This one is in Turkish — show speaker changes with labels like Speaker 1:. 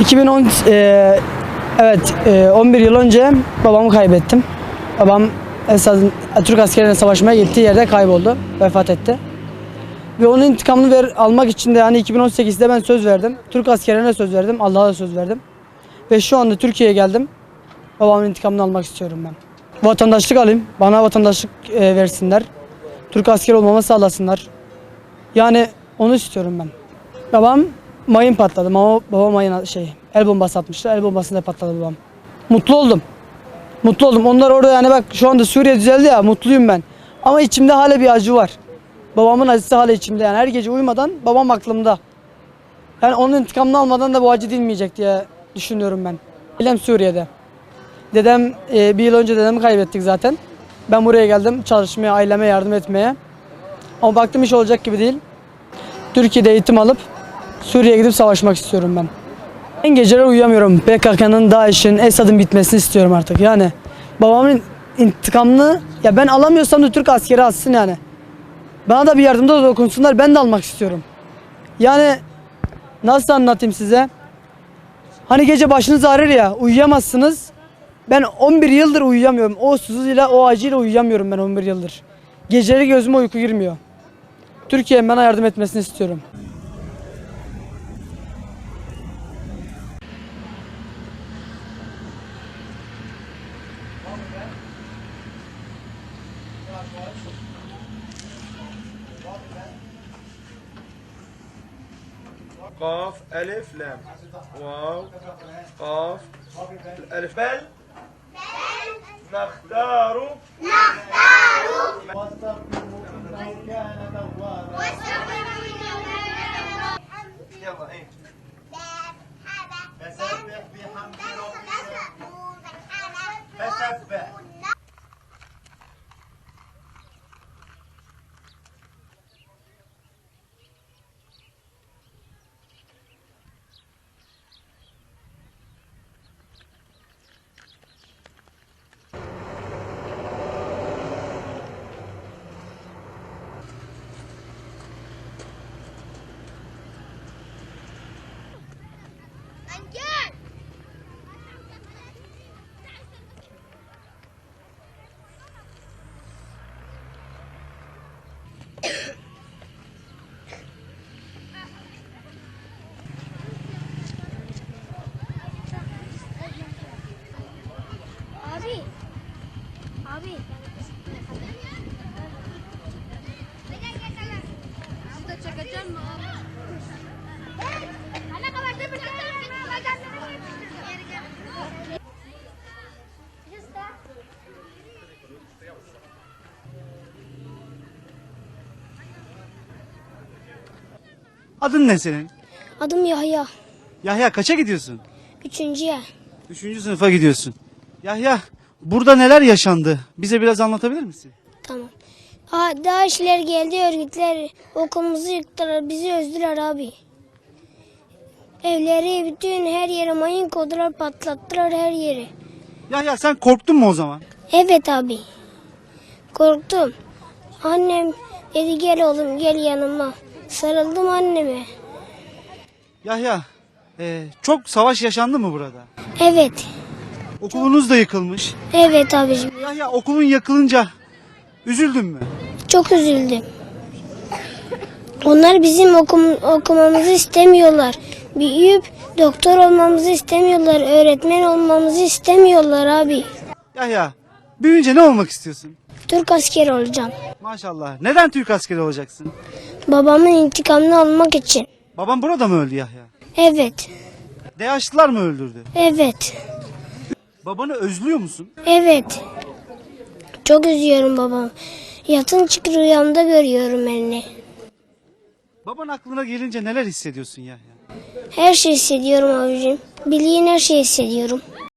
Speaker 1: 2010 e, evet e, 11 yıl önce babamı kaybettim. Babam Esad'ın Türk askerine savaşmaya gittiği yerde kayboldu. Vefat etti. Ve onun intikamını ver, almak için de yani 2018'de ben söz verdim. Türk askerine söz verdim. Allah'a da söz verdim. Ve şu anda Türkiye'ye geldim. Babamın intikamını almak istiyorum ben. Vatandaşlık alayım. Bana vatandaşlık e, versinler. Türk askeri olmamı sağlasınlar. Yani onu istiyorum ben. Babam mayın patladı. Ama babam mayın şey el bombası atmıştı. El bombasında patladı babam. Mutlu oldum. Mutlu oldum. Onlar orada yani bak şu anda Suriye düzeldi ya mutluyum ben. Ama içimde hala bir acı var. Babamın acısı hala içimde yani her gece uyumadan babam aklımda. Yani onun intikamını almadan da bu acı dinmeyecek diye düşünüyorum ben. Ailem Suriye'de. Dedem e, bir yıl önce dedemi kaybettik zaten. Ben buraya geldim çalışmaya, aileme yardım etmeye. Ama baktım iş olacak gibi değil. Türkiye'de eğitim alıp Suriye'ye gidip savaşmak istiyorum ben. Ben geceler uyuyamıyorum. PKK'nın, DAEŞ'in, Esad'ın bitmesini istiyorum artık. Yani babamın intikamını ya ben alamıyorsam da Türk askeri alsın yani. Bana da bir yardımda dokunsunlar. Ben de almak istiyorum. Yani nasıl anlatayım size? Hani gece başınız ağrır ya uyuyamazsınız. Ben 11 yıldır uyuyamıyorum. O susuzuyla o acıyla uyuyamıyorum ben 11 yıldır. Geceleri gözüme uyku girmiyor. Türkiye'nin bana yardım etmesini istiyorum.
Speaker 2: قاف ألف لام. واو. قاف الألف بل. نختار.
Speaker 3: Abi. Sudah çekeceğim mi abi? Ana kadar da bir
Speaker 4: Adın ne senin?
Speaker 3: Adım Yahya.
Speaker 4: Yahya kaça gidiyorsun?
Speaker 3: Üçüncüye.
Speaker 4: Üçüncü sınıfa gidiyorsun. Yahya burada neler yaşandı? Bize biraz anlatabilir misin?
Speaker 3: Tamam. Ha, Daeşler geldi örgütler okulumuzu yıktılar bizi özdüler abi. Evleri bütün her yere mayın koydular patlattılar her yeri.
Speaker 4: Yahya sen korktun mu o zaman?
Speaker 3: Evet abi. Korktum. Annem dedi gel oğlum gel yanıma. Sarıldım anneme.
Speaker 4: Yahya e, çok savaş yaşandı mı burada?
Speaker 3: Evet.
Speaker 4: Okulunuz da yıkılmış.
Speaker 3: Evet abicim.
Speaker 4: Yahya okulun yakılınca üzüldün mü?
Speaker 3: Çok üzüldüm. Onlar bizim okum, okumamızı istemiyorlar. Büyüyüp doktor olmamızı istemiyorlar. Öğretmen olmamızı istemiyorlar abi.
Speaker 4: Yahya büyüyünce ne olmak istiyorsun?
Speaker 3: Türk askeri olacağım.
Speaker 4: Maşallah. Neden Türk askeri olacaksın?
Speaker 3: Babamın intikamını almak için.
Speaker 4: Babam burada mı öldü Yahya?
Speaker 3: Evet.
Speaker 4: DH'lılar mı öldürdü?
Speaker 3: Evet.
Speaker 4: Babanı özlüyor musun?
Speaker 3: Evet. Çok üzüyorum babam. Yatın çıkır rüyamda görüyorum elini.
Speaker 4: Baban aklına gelince neler hissediyorsun Yahya?
Speaker 3: Her şey hissediyorum abicim. Bildiğin her şeyi hissediyorum.